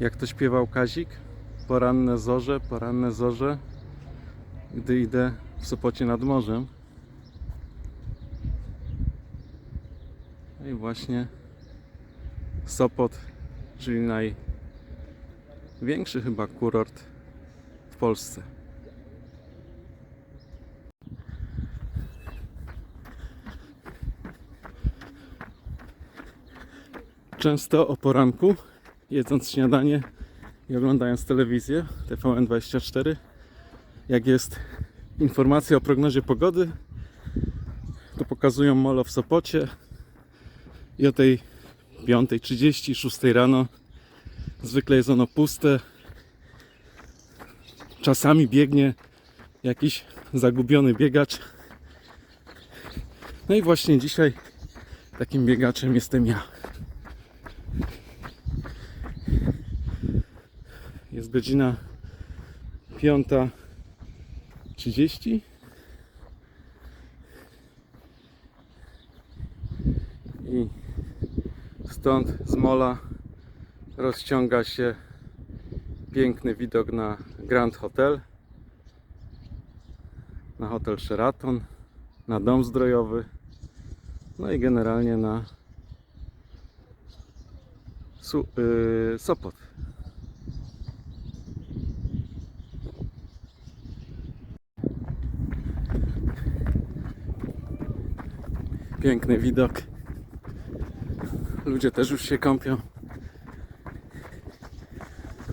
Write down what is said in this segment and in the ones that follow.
Jak to śpiewał Kazik? Poranne zorze, poranne zorze, gdy idę w Sopocie nad morzem. No i właśnie Sopot, czyli największy chyba kurort w Polsce. Często o poranku, jedząc śniadanie i oglądając telewizję TVN24, jak jest informacja o prognozie pogody, to pokazują molo w Sopocie i o tej 5.30, 6 rano zwykle jest ono puste. Czasami biegnie jakiś zagubiony biegacz. No i właśnie dzisiaj takim biegaczem jestem ja. Jest godzina 5.30. I stąd z mola rozciąga się piękny widok na Grand Hotel, na hotel Sheraton, na dom zdrojowy, no i generalnie na yy, Sopot. Piękny widok. Ludzie też już się kąpią.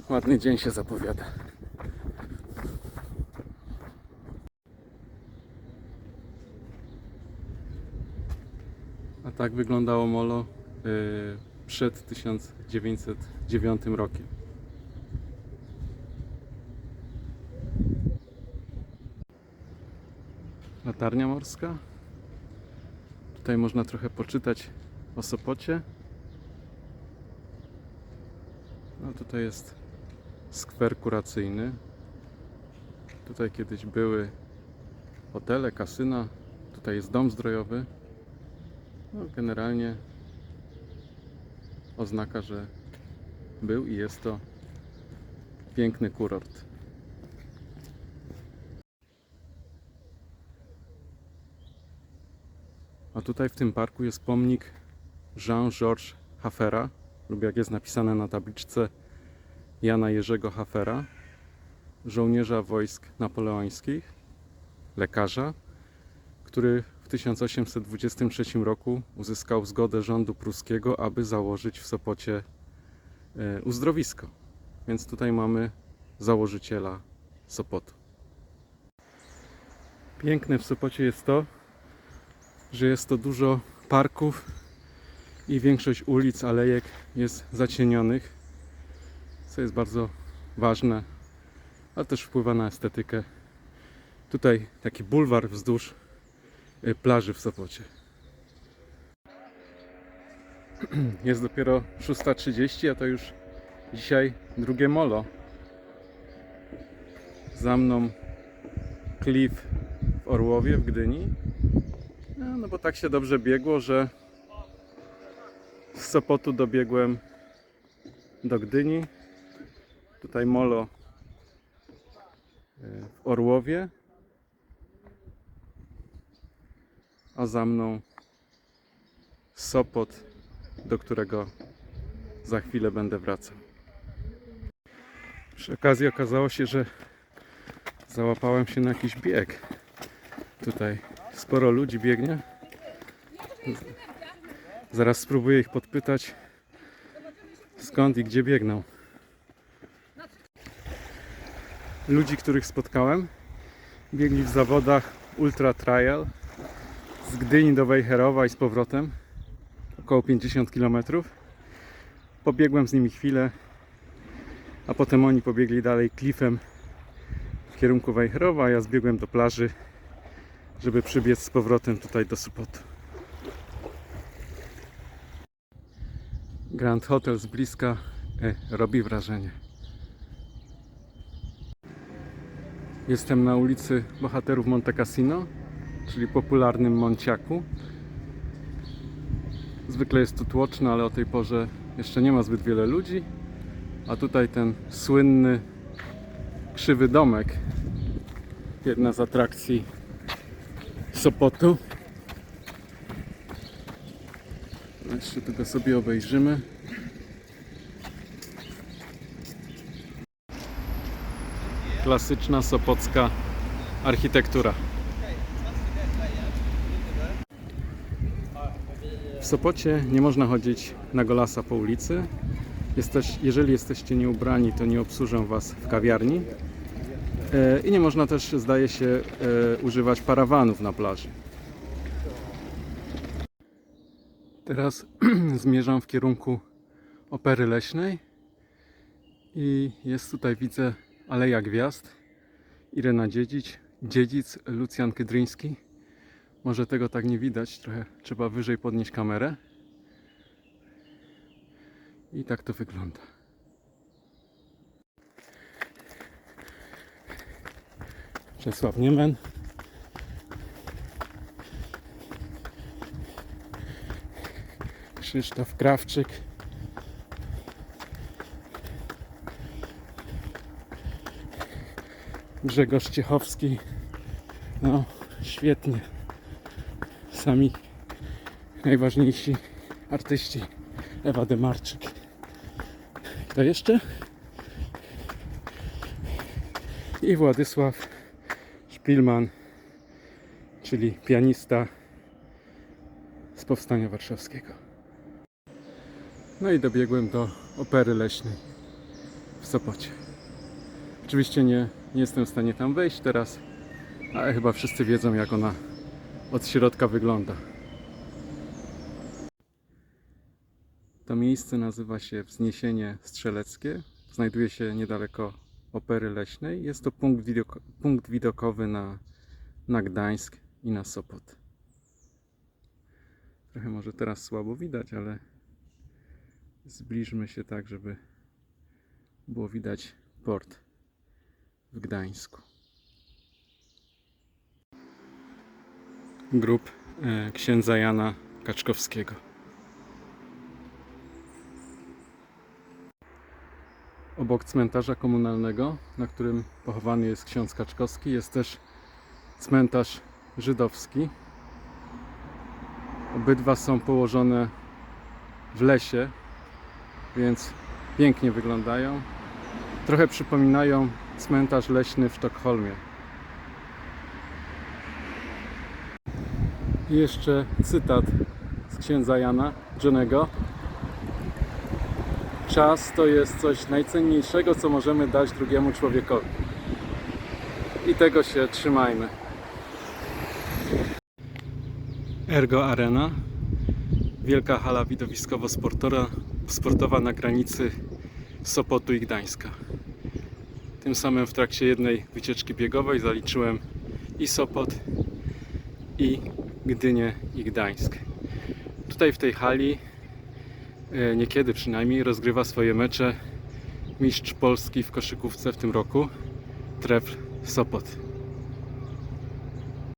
Ładny dzień się zapowiada. A tak wyglądało Molo yy, przed 1909 rokiem. Latarnia morska. Tutaj można trochę poczytać o Sopocie. No tutaj jest skwer kuracyjny. Tutaj kiedyś były hotele, kasyna. Tutaj jest dom zdrojowy. No, generalnie oznaka, że był i jest to piękny kurort. A tutaj w tym parku jest pomnik Jean-Georges Haffera, lub jak jest napisane na tabliczce Jana Jerzego Haffera, żołnierza wojsk napoleońskich, lekarza, który w 1823 roku uzyskał zgodę rządu pruskiego, aby założyć w Sopocie e, uzdrowisko. Więc tutaj mamy założyciela Sopotu. Piękne w Sopocie jest to, że jest to dużo parków i większość ulic, alejek jest zacienionych, co jest bardzo ważne, ale też wpływa na estetykę. Tutaj taki bulwar wzdłuż y, plaży w Sopocie. Jest dopiero 6.30, a to już dzisiaj drugie molo. Za mną klif w Orłowie w Gdyni. No, bo tak się dobrze biegło, że z Sopotu dobiegłem do Gdyni. Tutaj molo y, w Orłowie. A za mną Sopot, do którego za chwilę będę wracał. Przy okazji okazało się, że załapałem się na jakiś bieg. Tutaj sporo ludzi biegnie. Zaraz spróbuję ich podpytać skąd i gdzie biegną. Ludzi, których spotkałem, biegli w zawodach Ultra Trial z Gdyni do Wejherowa i z powrotem, około 50 km. Pobiegłem z nimi chwilę, a potem oni pobiegli dalej klifem w kierunku Wejherowa, a ja zbiegłem do plaży, żeby przybiec z powrotem tutaj do Sopotu. Grand Hotel z bliska e, robi wrażenie. Jestem na ulicy Bohaterów Monte Cassino, czyli popularnym Monciaku. Zwykle jest tu tłoczno, ale o tej porze jeszcze nie ma zbyt wiele ludzi. A tutaj ten słynny krzywy domek. Jedna z atrakcji Sopotu. Jeszcze tego sobie obejrzymy. Klasyczna sopocka architektura. W Sopocie nie można chodzić na golasa po ulicy. Jesteś, jeżeli jesteście nieubrani, to nie obsłużą Was w kawiarni. E, I nie można też, zdaje się, e, używać parawanów na plaży. Teraz zmierzam w kierunku Opery Leśnej i jest tutaj, widzę, Aleja Gwiazd, Irena Dziedzic, Dziedzic, Lucjan Kydryński. Może tego tak nie widać, trochę trzeba wyżej podnieść kamerę. I tak to wygląda. Czesław Niemen. Krzysztof Krawczyk. Grzegorz Ciechowski. No, świetnie. Sami najważniejsi artyści. Ewa Demarczyk. Kto jeszcze? I Władysław Szpilman, czyli pianista z Powstania Warszawskiego. No i dobiegłem do Opery Leśnej w Sopocie. Oczywiście nie, nie jestem w stanie tam wejść teraz, ale chyba wszyscy wiedzą jak ona od środka wygląda. To miejsce nazywa się Wzniesienie Strzeleckie. Znajduje się niedaleko Opery Leśnej. Jest to punkt, punkt widokowy na, na Gdańsk i na Sopot. Trochę może teraz słabo widać, ale zbliżmy się tak, żeby było widać port w Gdańsku. Grób e, księdza Jana Kaczkowskiego. Obok cmentarza komunalnego, na którym pochowany jest ksiądz Kaczkowski, jest też cmentarz żydowski. Obydwa są położone w lesie, więc pięknie wyglądają. Trochę przypominają cmentarz leśny w Sztokholmie. I jeszcze cytat z księdza Jana, Johnego. Czas to jest coś najcenniejszego, co możemy dać drugiemu człowiekowi. I tego się trzymajmy. Ergo Arena. Wielka hala widowiskowo-sportowa sportowa na granicy Sopotu i Gdańska. Tym samym w trakcie jednej wycieczki biegowej zaliczyłem i Sopot, i Gdynię, i Gdańsk. Tutaj w tej hali niekiedy przynajmniej rozgrywa swoje mecze mistrz Polski w koszykówce w tym roku Trefl Sopot.